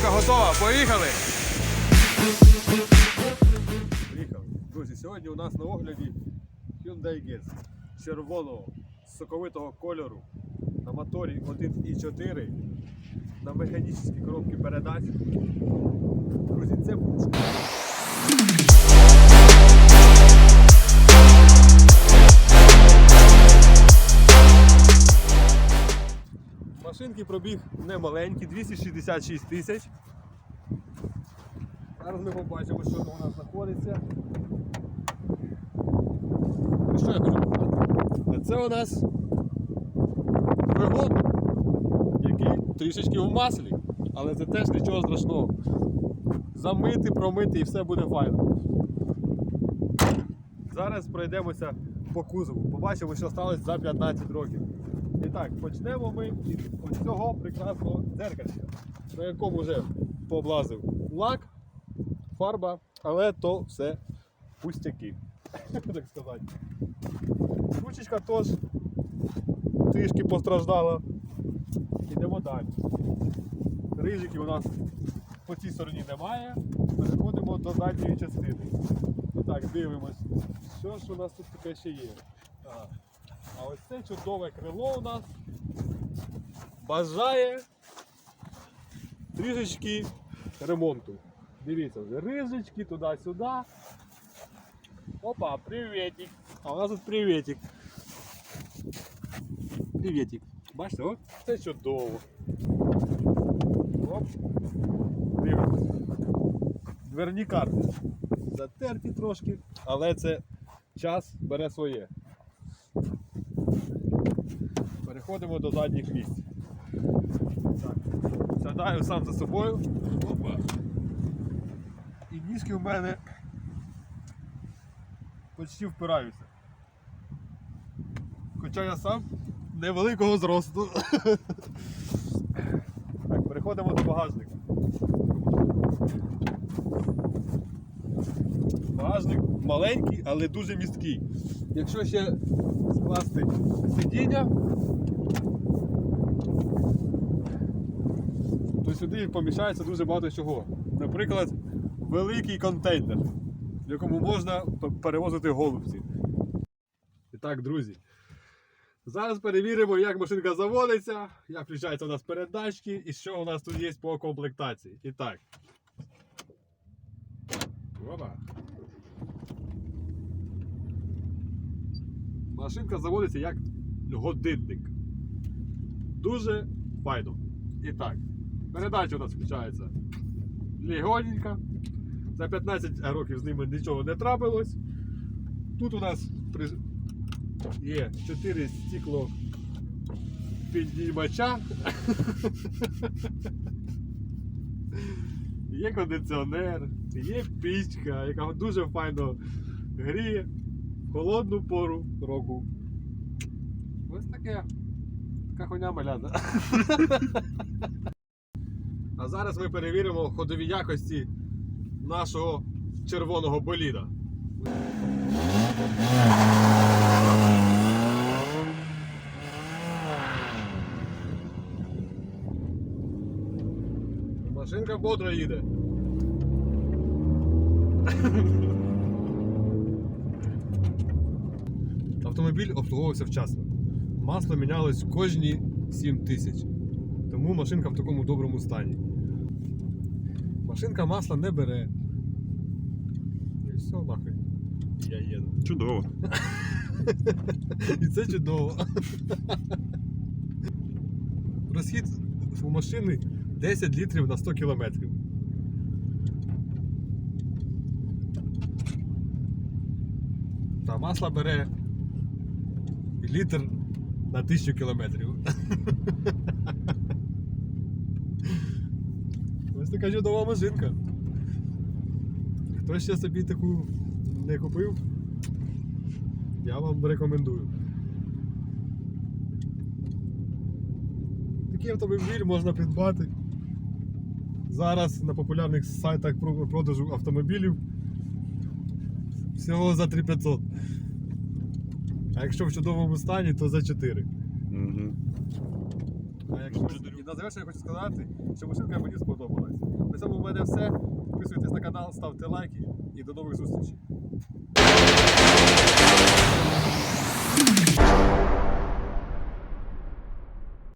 Машинка готова, поїхали! Приїхали. Друзі, сьогодні у нас на огляді Hyundai Getz червоного соковитого кольору на моторі 1.4 на механічній коробці передач. Друзі, це пушка. Машинки пробіг не маленький, 266 тисяч. Зараз ми побачимо, що там у нас знаходиться. І що я хочу показати? Це у нас двигун, який трішечки в маслі, але це теж нічого страшного. Замити, промити і все буде файно. Зараз пройдемося по кузову. Побачимо, що сталося за 15 років. І так, почнемо ми із цього прекрасного дзеркальця, на якому вже пооблазив лак, фарба, але то все пустяки, так сказати. Ручечка теж трішки постраждала. Йдемо далі. Рижиків у нас по цій стороні немає. Переходимо до задньої частини. І так, дивимось, що ж у нас тут таке ще є. А ось це чудове крило у нас бажає трішечки ремонту. Дивіться, вже рижечки туди-сюди. Опа, приветик. А у нас тут приветик. Приветик. Бачите, от це чудово. Оп. Дивимось. Дверні карти. Затерті трошки, але це час бере своє. Переходимо до задніх місць. Так. Сядаю сам за собою. Опа. І ніжки в мене почти впираються. Хоча я сам невеликого зросту. Так, переходимо до багажника. Багажник маленький, але дуже місткий. Якщо ще скласти сидіння, то сюди поміщається дуже багато чого. Наприклад, великий контейнер, в якому можна перевозити голубці. І так, друзі. Зараз перевіримо, як машинка заводиться, як включаються у нас передачки і що у нас тут є по комплектації. І так. Опа. Машинка заводиться як годинник. Дуже файно. І так, передача у нас включається легоненько. За 15 років з ними нічого не трапилось. Тут у нас є 4 стекло піднімача. Є кондиціонер, є пічка, яка дуже файно гріє холодну пору року. Ось таке. Така хуйня маляна. А зараз ми перевіримо ходові якості нашого червоного боліда. Машинка бодро їде. Автомобіль обслуговувався вчасно. Масло мінялось кожні 7 тисяч. Тому машинка в такому доброму стані. Машинка масла не бере. І все нахуй. Я їду. Чудово. І це чудово. Розхід у машини 10 літрів на 100 кілометрів. Та масло бере літр на 1000 кілометрів. Ось така чудова машинка. Хто ще собі таку не купив, я вам рекомендую. Такий автомобіль можна придбати. Зараз на популярних сайтах продажу автомобілів всього за 3500. А якщо в чудовому стані, то за 4. Угу. А якщо і на завершення хочу сказати, що машинка мені сподобалась. На цьому в мене все. Підписуйтесь на канал, ставте лайки і до нових зустрічей.